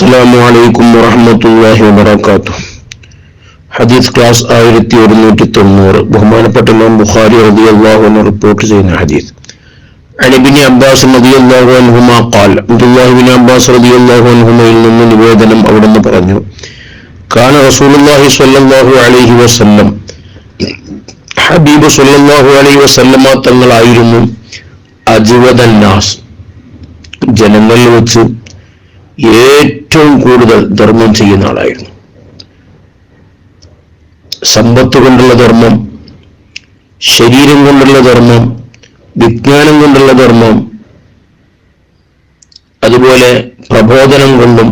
അസ്സാം വലൈക്കും വറഹ്മത്തുള്ളാഹി വബറകാതുഹു. ഹദീസ് ക്ലാസ് ആയിരത്തി ഒരുന്നൂറ്റി തൊണ്ണൂറ് ബഹുമാനപ്പെട്ട ഇമാം ബുഖാരി റളിയല്ലാഹു അള്ളാഹു റിപ്പോർട്ട് ചെയ്യുന്ന ഹദീസ്. അലിബിൻ അബ്ബാസ് റബി അള്ളാഹു അൻഹുമ കാൽ അബ്ദുല്ലാഹിബിൻ അബ്ബാസ് റളിയല്ലാഹു അള്ളാഹു അൻഹുമയിൽ നിന്ന് നിവേദനം അവിടുന്ന് പറഞ്ഞു കാന റസൂലുള്ളാഹി സ്വല്ലല്ലാഹു അലൈഹി വസല്ലം. ഹബീബ് സ്വല്ലല്ലാഹു അലൈഹി വസല്ലമ തങ്ങളായിരുന്നു അജുവദന്നാസ് ജനങ്ങളിൽ വെച്ച് ഏറ്റവും കൂടുതൽ ധർമ്മം ചെയ്യുന്ന ആളായിരുന്നു. സമ്പത്ത് കൊണ്ടുള്ള ധർമ്മം ശരീരം കൊണ്ടുള്ള ധർമ്മം വിജ്ഞാനം കൊണ്ടുള്ള ധർമ്മം അതുപോലെ പ്രബോധനം കൊണ്ടും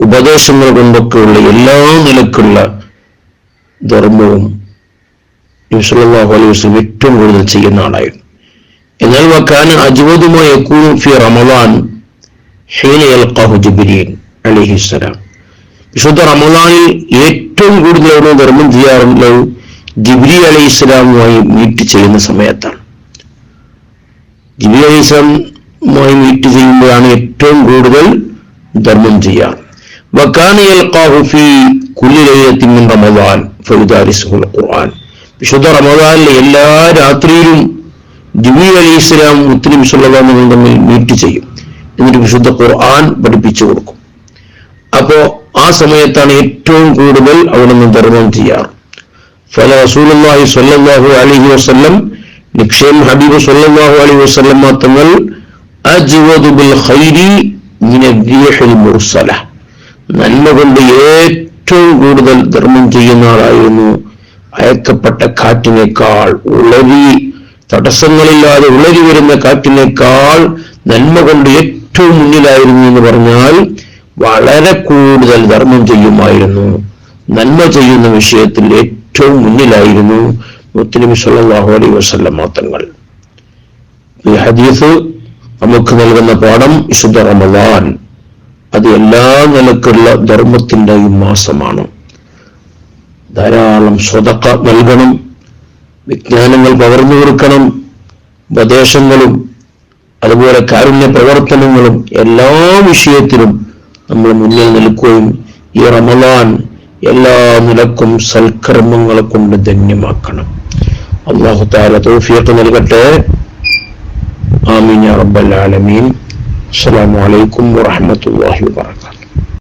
ഉപദേശങ്ങൾ കൊണ്ടൊക്കെയുള്ള എല്ലാ നിലക്കുള്ള ധർമ്മവും നബിസല്ലാഹു അലൈഹി വസ്ലം ഏറ്റവും കൂടുതൽ ചെയ്യുന്ന ആളായിരുന്നു. എന്നാൽ വക്കാൻ അജ്വദുമായ ഫി റമവാൻ ഹീനയൽ ജിബ്രീൽ അലൈഹിസ്സലാം വിശുദ്ധ റമദാനിൽ ഏറ്റവും കൂടുതൽ അവിടെ ധർമ്മം ചെയ്യാറുള്ളത് ജിബ്രി അലി ഇസ്ലാമുമായി മീറ്റ് ചെയ്യുന്ന സമയത്താണ്. ജിബ്രി അലി ഇസ്ലാമുമായി മീറ്റ് ചെയ്യുമ്പോഴാണ് ഏറ്റവും കൂടുതൽ ധർമ്മം മിൻ റമദാൻ ഖുർആൻ. വിശുദ്ധ റമദാനിലെ എല്ലാ രാത്രിയിലും ജിബി അലി ഇസ്ലാം മുത്തലിം സല്ലല്ലാഹു തമ്മിൽ മീറ്റ് ചെയ്യും. എന്നിട്ട് വിശുദ്ധ ഖുർആൻ പഠിപ്പിച്ചു കൊടുക്കും. അപ്പോ ആ സമയത്താണ് ഏറ്റവും കൂടുതൽ അവിടെ നിന്ന് ധർമ്മം ചെയ്യാറ്. ഫല റസൂലി സ്വല്ലല്ലാഹു അലൈഹി വസല്ലം നിക്ഷേം ഹബീബ് സ്വല്ലല്ലാഹു അലൈഹി വസല്ലം തങ്ങൾ നന്മ കൊണ്ട് ഏറ്റവും കൂടുതൽ ധർമ്മം ചെയ്യുന്ന ആളായിരുന്നു അയക്കപ്പെട്ട കാറ്റിനേക്കാൾ ഉളരി തടസ്സങ്ങളില്ലാതെ ഉളരി വരുന്ന കാറ്റിനേക്കാൾ നന്മ കൊണ്ട് ഏറ്റവും മുന്നിലായിരുന്നു എന്ന് പറഞ്ഞാൽ വളരെ കൂടുതൽ ധർമ്മം ചെയ്യുമായിരുന്നു. നന്മ ചെയ്യുന്ന വിഷയത്തിൽ ഏറ്റവും മുന്നിലായിരുന്നു മുത്തലിമി സല്ലാഹു അലൈ വസല്ലം തങ്ങൾ ഈ ഹദീസ് നമുക്ക് നൽകുന്ന പാഠം വിശുദ്ധ റമദാൻ. അത് എല്ലാ നിലക്കുള്ള ധർമ്മത്തിന്റെ ഈ മാസമാണ്. ധാരാളം സ്വതക്ക നൽകണം വിജ്ഞാനങ്ങൾ പകർന്നു കൊടുക്കണം ഉപദേശങ്ങളും അതുപോലെ കാരുണ്യ പ്രവർത്തനങ്ങളും എല്ലാ വിഷയത്തിലും നമ്മൾ മുന്നിൽ നിൽക്കുകയും ഈ റമദാൻ എല്ലാ നിലക്കും സൽക്കർമ്മങ്ങളെ കൊണ്ട് ധന്യമാക്കണം. അള്ളാഹു താല തോഫിയൊക്കെ നൽകട്ടെ. ആമീൻ റബ്ബൽ ആലമീൻ. അസ്സലാമു അലൈക്കും വറഹ്മത്തുള്ളാഹി വബറകാതുഹു.